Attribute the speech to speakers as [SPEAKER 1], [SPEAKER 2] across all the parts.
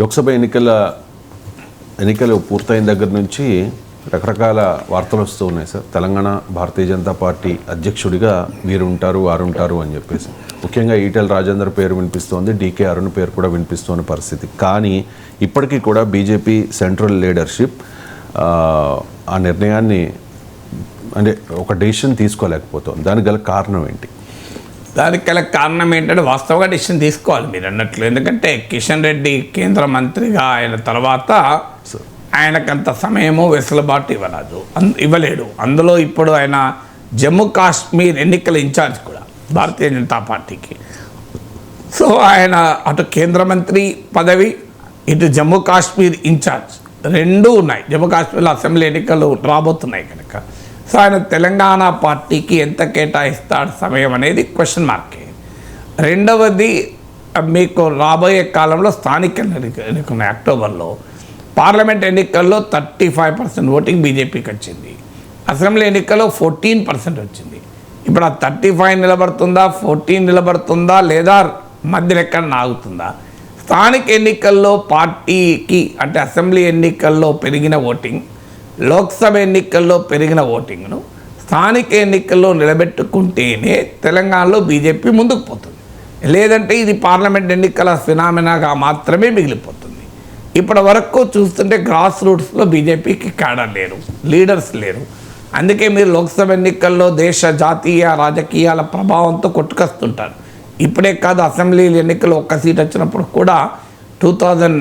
[SPEAKER 1] లోక్సభ ఎన్నికల ఎన్నికలు పూర్తయిన దగ్గర నుంచి రకరకాల వార్తలు వస్తూ ఉన్నాయి సార్. తెలంగాణ భారతీయ జనతా పార్టీ అధ్యక్షుడిగా వీరు ఉంటారు వారు ఉంటారు అని చెప్పేసి. ముఖ్యంగా ఈటెల రాజేందర్ పేరు వినిపిస్తోంది డీకే అరుణ్ పేరు కూడా వినిపిస్తున్న పరిస్థితి. కానీ ఇప్పటికీ కూడా బీజేపీ సెంట్రల్ లీడర్షిప్ ఆ, ఆ నిర్ణయాన్ని అంటే ఒక డెసిషన్ తీసుకోలేకపోతుంది. దానికి గల కారణం ఏంటి?
[SPEAKER 2] దానికి గల కారణం ఏంటంటే వాస్తవంగా డిసిషన్ తీసుకోవాలి మీరు అన్నట్లు. ఎందుకంటే కిషన్ రెడ్డి కేంద్ర మంత్రిగా ఆయన తర్వాత ఆయనకంత సమయము వెసులుబాటు ఇవ్వలేదు ఇవ్వలేడు. అందులో ఇప్పుడు ఆయన జమ్మూ కాశ్మీర్ ఎన్నికల ఇన్ఛార్జ్ కూడా భారతీయ జనతా పార్టీకి. సో ఆయన అటు కేంద్ర మంత్రి పదవి ఇటు జమ్మూ కాశ్మీర్ ఇన్ఛార్జ్. రెండూ ఉన్నాయి. జమ్మూ కాశ్మీర్లో అసెంబ్లీ ఎన్నికలు రాబోతున్నాయి కనుక. సో ఆయన తెలంగాణ పార్టీకి ఎంత కేటాయిస్తాడు సమయం అనేది క్వశ్చన్ మార్కే రెండవది మీకు రాబోయే కాలంలో స్థానిక ఎన్నికలున్నాయి అక్టోబర్లో పార్లమెంట్ ఎన్నికల్లో థర్టీ ఫైవ్ పర్సెంట్ ఓటింగ్ బీజేపీకి వచ్చింది. అసెంబ్లీ ఎన్నికల్లో ఫోర్టీన్ పర్సెంట్ వచ్చింది. ఇప్పుడు ఆ థర్టీ ఫైవ్ నిలబడుతుందా ఫోర్టీన్ నిలబడుతుందా లేదా మధ్యలో ఎక్కడ నాగుతుందా స్థానిక ఎన్నికల్లో పార్టీకి అంటే అసెంబ్లీ ఎన్నికల్లో పెరిగిన ఓటింగ్ లోక్సభ ఎన్నికల్లో పెరిగిన ఓటింగ్ను స్థానిక ఎన్నికల్లో నిలబెట్టుకుంటేనే తెలంగాణలో బీజేపీ ముందుకు పోతుంది. లేదంటే ఇది పార్లమెంట్ ఎన్నికల ఫినామినాగా మాత్రమే మిగిలిపోతుంది. ఇప్పటి వరకు చూస్తుంటే గ్రాస్ రూట్స్లో బీజేపీకి క్యాడర్ లేరు లీడర్స్ లేరు. అందుకే మీరు లోక్సభ ఎన్నికల్లో దేశ జాతీయ రాజకీయాల ప్రభావంతో కొట్టుకొస్తుంటారు. ఇప్పుడే కాదు అసెంబ్లీ ఎన్నికలు ఒక్క సీట్ వచ్చినప్పుడు కూడా టూ థౌజండ్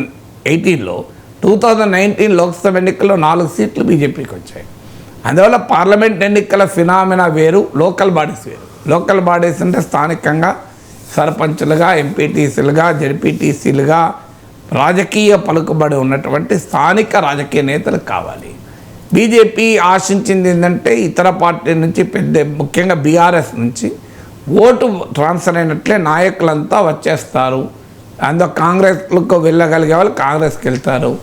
[SPEAKER 2] ఎయిటీన్లో టూ థౌజండ్ నైన్టీన్ లోక్సభ ఎన్నికల్లో నాలుగు సీట్లు బీజేపీకి వచ్చాయి. అందువల్ల పార్లమెంట్ ఎన్నికల ఫినామినా వేరు లోకల్ బాడీస్ వేరు. లోకల్ బాడీస్ అంటే స్థానికంగా సర్పంచులుగా ఎంపీటీసీలుగా జడ్పీటీసీలుగా రాజకీయ పలుకుబడి ఉన్నటువంటి స్థానిక రాజకీయ నేతలు కావాలి. బీజేపీ ఆశించింది ఏంటంటే ఇతర పార్టీ నుంచి పెద్ద ముఖ్యంగా బీఆర్ఎస్ నుంచి ఓటు ట్రాన్స్ఫర్ అయినట్లే నాయకులంతా వచ్చేస్తారు. అందులో కాంగ్రెస్లకు వెళ్ళగలిగే వాళ్ళు కాంగ్రెస్కి వెళ్తారు.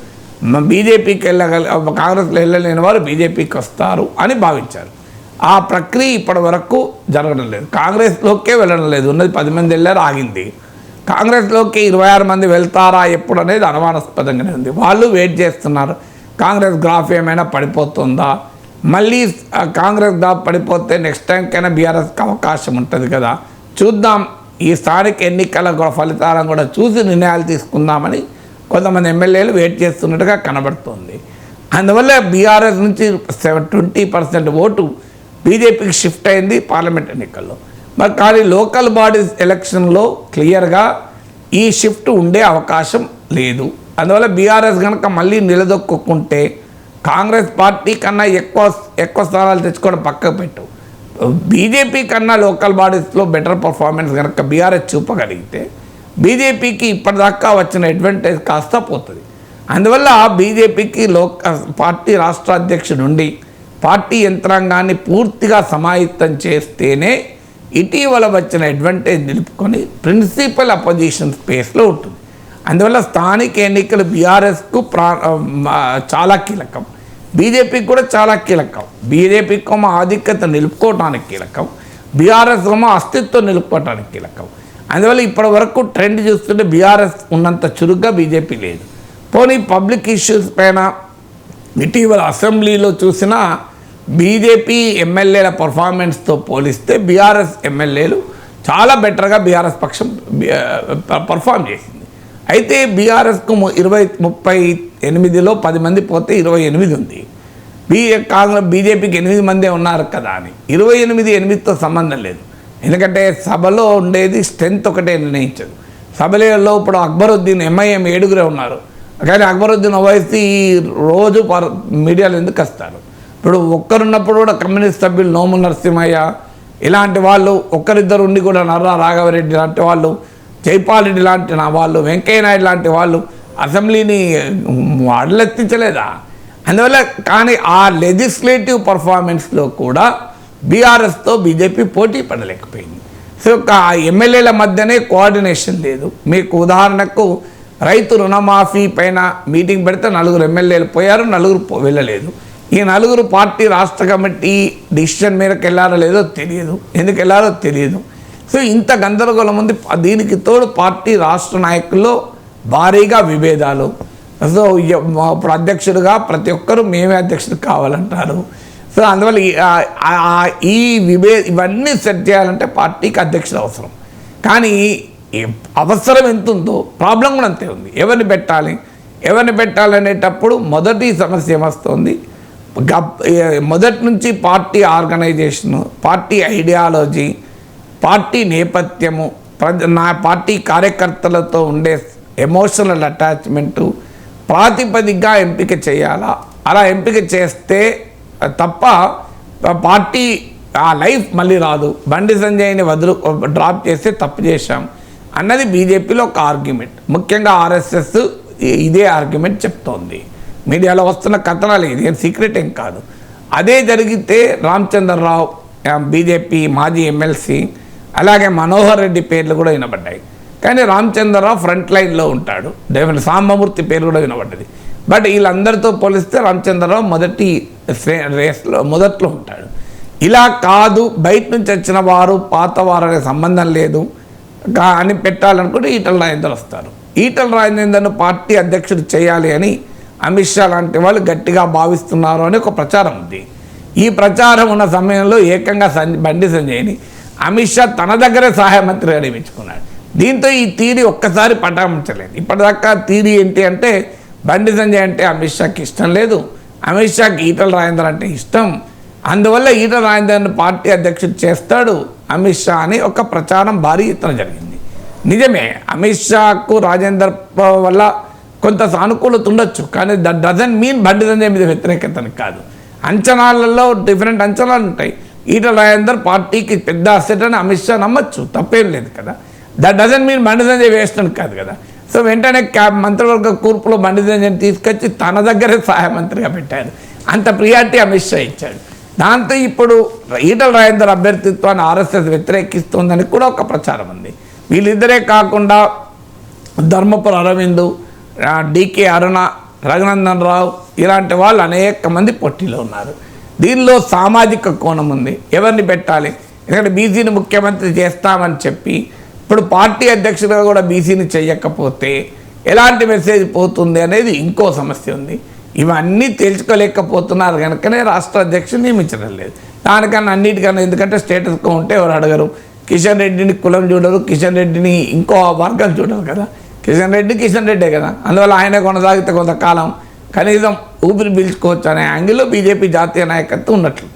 [SPEAKER 2] బీజేపీకి వెళ్ళగలి కాంగ్రెస్లో వెళ్ళలేని వారు బీజేపీకి వస్తారు అని భావించారు. ఆ ప్రక్రియ ఇప్పటి వరకు జరగడం లేదు. కాంగ్రెస్లోకే వెళ్ళడం లేదు. ఉన్నది పది మంది వెళ్ళారు ఆగింది. కాంగ్రెస్లోకి ఇరవై ఆరు మంది వెళ్తారా ఎప్పుడు అనేది అనుమానాస్పదంగానే ఉంది. వాళ్ళు వెయిట్ చేస్తున్నారు. కాంగ్రెస్ గ్రాఫ్ ఏమైనా పడిపోతుందా? మళ్ళీ కాంగ్రెస్ గ్రాఫ్ పడిపోతే నెక్స్ట్ టైంకైనా బీఆర్ఎస్కి అవకాశం ఉంటుంది కదా. చూద్దాం. ఈ స్థానిక ఎన్నికల ఫలితాలను కూడా చూసి నిర్ణయాలు తీసుకుందామని కొంతమంది ఎమ్మెల్యేలు వెయిట్ చేస్తున్నట్టుగా కనబడుతుంది. అందువల్ల బీఆర్ఎస్ నుంచి సెవెన్ ట్వంటీ పర్సెంట్ ఓటు బీజేపీకి షిఫ్ట్ అయింది పార్లమెంట్ ఎన్నికల్లో. మరి కానీ లోకల్ బాడీస్ ఎలక్షన్లో క్లియర్గా ఈ షిఫ్ట్ ఉండే అవకాశం లేదు. అందువల్ల బీఆర్ఎస్ కనుక మళ్ళీ నిలదొక్కుంటే కాంగ్రెస్ పార్టీ కన్నా ఎక్కువ ఎక్కువ స్థానాలు తెచ్చుకోవడం పక్కకు పెట్టు. బీజేపీ కన్నా లోకల్ బాడీస్లో బెటర్ పర్ఫార్మెన్స్ కనుక బీఆర్ఎస్ చూపగలిగితే బీజేపీకి ఇప్పటిదాకా వచ్చిన అడ్వాంటేజ్ కాస్త పోతుంది. అందువల్ల బీజేపీకి లోక పార్టీ రాష్ట్ర అధ్యక్షుడు పార్టీ యంత్రాంగాన్ని పూర్తిగా సమాయత్తం చేస్తేనే ఇటీవల వచ్చిన అడ్వాంటేజ్ నిలుపుకొని ప్రిన్సిపల్ అపోజిషన్ స్పేస్లో ఉంటుంది. అందువల్ల స్థానిక ఎన్నికలు బీఆర్ఎస్కు ప్రా చాలా కీలకం. బీజేపీకి కూడా చాలా కీలకం. బీజేపీకి ఏమో ఆధిక్యత నిలుపుకోవటానికి కీలకం. బీఆర్ఎస్ మా అస్తిత్వం నిలుపుకోవటానికి కీలకం. అందువల్ల ఇప్పటి వరకు ట్రెండ్ చూస్తుంటే బీఆర్ఎస్ ఉన్నంత చురుగ్గా బీజేపీ లేదు. పోనీ పబ్లిక్ ఇష్యూస్ పైన ఇటీవల అసెంబ్లీలో చూసిన బీజేపీ ఎమ్మెల్యేల పర్ఫార్మెన్స్తో పోలిస్తే బీఆర్ఎస్ ఎమ్మెల్యేలు చాలా బెటర్గా బీఆర్ఎస్ పక్షం పర్ఫామ్ చేసింది. అయితే బీఆర్ఎస్కు ఇరవై ముప్పై ఎనిమిదిలో పది మంది పోతే ఇరవై ఎనిమిది ఉంది. బీ కాంగ్రెస్ బీజేపీకి ఎనిమిది మందే ఉన్నారు కదా అని. ఇరవై ఎనిమిది ఎనిమిదితో సంబంధం లేదు. ఎందుకంటే సభలో ఉండేది స్ట్రెంత్ ఒకటే నిర్ణయించదు. సభలో ఇప్పుడు అక్బరుద్దీన్ ఎంఐఎం ఏడుగురే ఉన్నారు. కానీ అక్బరుద్దీన్ ఓవైసీ రోజు పర్ మీడియాలో ఎందుకు వస్తారు? ఇప్పుడు ఒక్కరున్నప్పుడు కూడా కమ్యూనిస్ట్ సభ్యులు నోము నరసింహయ్య ఇలాంటి వాళ్ళు ఒక్కరిద్దరు ఉండి కూడా నర్రా రాఘవరెడ్డి లాంటి వాళ్ళు జైపాల్ రెడ్డి లాంటి నా వాళ్ళు వెంకయ్య నాయుడు లాంటి వాళ్ళు అసెంబ్లీని అడలెత్తించలేదా అందువల్ల కానీ ఆ లెజిస్లేటివ్ పర్ఫార్మెన్స్లో కూడా బీఆర్ఎస్తో బీజేపీ పోటీ పడలేకపోయింది. సో ఆ ఎమ్మెల్యేల మధ్యనే కోఆర్డినేషన్ లేదు. మీకు ఉదాహరణకు రైతు రుణమాఫీ పైన మీటింగ్ పెడితే నలుగురు ఎమ్మెల్యేలు పోయారు నలుగురు వెళ్ళలేదు. ఈ నలుగురు పార్టీ రాష్ట్ర కమిటీ డిసిషన్ మేరకు వెళ్ళారో లేదో తెలియదు. ఎందుకు వెళ్ళారో తెలియదు. సో ఇంత గందరగోళం ఉంది. దీనికి తోడు పార్టీ రాష్ట్ర నాయకుల్లో భారీగా విభేదాలు. సో మా- ఇప్పుడు అధ్యక్షుడుగా ప్రతి ఒక్కరూ మేమే అధ్యక్షుడు కావాలంటారు. సో అందువల్ల ఈ- విభే ఇవన్నీ సెట్ చేయాలంటే పార్టీకి అధ్యక్షుడు అవసరం. కానీ అవసరం ఎంత ఉందో ప్రాబ్లం కూడా అంతే ఉంది. ఎవరిని పెట్టాలి? ఎవరిని పెట్టాలనేటప్పుడు మొదటి సమస్య ఏమొస్తుంది? గప్- మొదటి నుంచి party organisation party ideology party నేపథ్యము ప్రజ నా పార్టీ కార్యకర్తలతో ఉండే ఎమోషనల్ అటాచ్మెంటు ప్రాతిపదికగా ఎంపిక చేయాలా? అలా ఎంపిక చేస్తే తప్ప పార్టీ ఆ లైఫ్ మళ్ళీ రాదు. బండి సంజయ్ని వదులు డ్రాప్ చేస్తే తప్పు చేశాం అన్నది బీజేపీలో ఒక ఆర్గ్యుమెంట్. ముఖ్యంగా ఆర్ఎస్ఎస్ ఇదే ఆర్గ్యుమెంట్ చెప్తోంది. మీడియాలో వస్తున్న కథనాలు ఇది ఏం సీక్రెట్ ఏం కాదు. అదే జరిగితే రామచంద్రరావు బీజేపీ మాజీ ఎమ్మెల్సీ అలాగే మనోహర్ రెడ్డి పేర్లు కూడా వినబడ్డాయి. కానీ రామచంద్రరావు ఫ్రంట్ లైన్లో ఉంటాడు. డెఫినెట్ సాంబమూర్తి పేరు కూడా వినబడ్డది. బట్ వీళ్ళందరితో పోలిస్తే రామచంద్రరావు మొదటి రేస్లో మొదట్లో ఉంటాడు. ఇలా కాదు బయట నుంచి వచ్చిన వారు పాత వారు అనే సంబంధం లేదు. అని పెట్టాలనుకుంటే ఈటల రాజేందర్ వస్తారు. ఈటల రాజేందర్ను పార్టీ అధ్యక్షుడు చేయాలి అని అమిత్ షా లాంటి వాళ్ళు గట్టిగా భావిస్తున్నారు అని ఒక ప్రచారం ఉంది. ఈ ప్రచారం ఉన్న సమయంలో ఏకంగా సంజయ్ బండి సంజయ్ని అమిత్ షా తన దగ్గరే సహాయ మంత్రిగా నియమించుకున్నాడు దీంతో ఈ థీరీ ఒక్కసారి పటామించలేదు ఇప్పటిదాకా థీరీ ఏంటి అంటే బండి సంజయ్ అంటే అమిత్ షాకి ఇష్టం లేదు. అమిత్ షాకి ఈటల రాజేందర్ అంటే ఇష్టం. అందువల్ల ఈటల రాజేందర్ని పార్టీ అధ్యక్షుడు చేస్తాడు అమిత్ షా అని ఒక ప్రచారం భారీ ఎత్తున జరిగింది. నిజమే అమిత్ షాకు రాజేందర్ వల్ల కొంత సానుకూలత ఉండొచ్చు కానీ that doesn't mean Bandi Sanjay మీద వ్యతిరేకతని కాదు. అంచనాలలో డిఫరెంట్ అంచనాలు ఉంటాయి. ఈటల రాజేందర్ పార్టీకి పెద్ద అసెట్ అని అమిత్ షా నమ్మచ్చు తప్పేం లేదు కదా. That doesn't mean Bandi Sanjay waste అని కాదు కదా. సో వెంటనే క్యాబ్ మంత్రివర్గ కూర్పులో బండి సంజయ్ని తీసుకొచ్చి తన దగ్గరే సహాయ మంత్రిగా పెట్టారు అంత ప్రియారిటీ అమిత్ షా ఇచ్చాడు. దాంతో ఇప్పుడు ఈటల రాజేందర్ అభ్యర్థిత్వాన్ని ఆర్ఎస్ఎస్ వ్యతిరేకిస్తోందని కూడా ఒక ప్రచారం ఉంది. వీళ్ళిద్దరే కాకుండా ధర్మపుర అరవిందు డికే అరుణ రఘునందన్ రావు ఇలాంటి వాళ్ళు అనేక మంది పోటీలో ఉన్నారు. దీనిలో సామాజిక కోణం ఉంది. ఎవరిని పెట్టాలి? ఎందుకంటే బీసీని ముఖ్యమంత్రి చేస్తామని చెప్పి ఇప్పుడు పార్టీ అధ్యక్షుడిగా కూడా బీసీని చేయకపోతే ఎలాంటి మెసేజ్ పోతుంది అనేది ఇంకో సమస్య ఉంది. ఇవన్నీ తెలుసుకోలేకపోతున్నారు కనుకనే రాష్ట్ర అధ్యక్షుడు నియమించడం లేదు. దానికన్నా అన్నిటికన్నా ఎందుకంటే స్టేటస్గా ఉంటే ఎవరు అడగరు. కిషన్ రెడ్డిని కులం చూడరు కిషన్ రెడ్డిని ఇంకో వర్గం చూడరు కదా. కిషన్ రెడ్డి కిషన్ రెడ్డే కదా. అందువల్ల ఆయన కొనసాగితే కొంతకాలం కనీసం ఊపిరి పీల్చుకోవచ్చు అనే యాంగిల్లో బీజేపీ జాతీయ నాయకత్వం ఉన్నట్లు.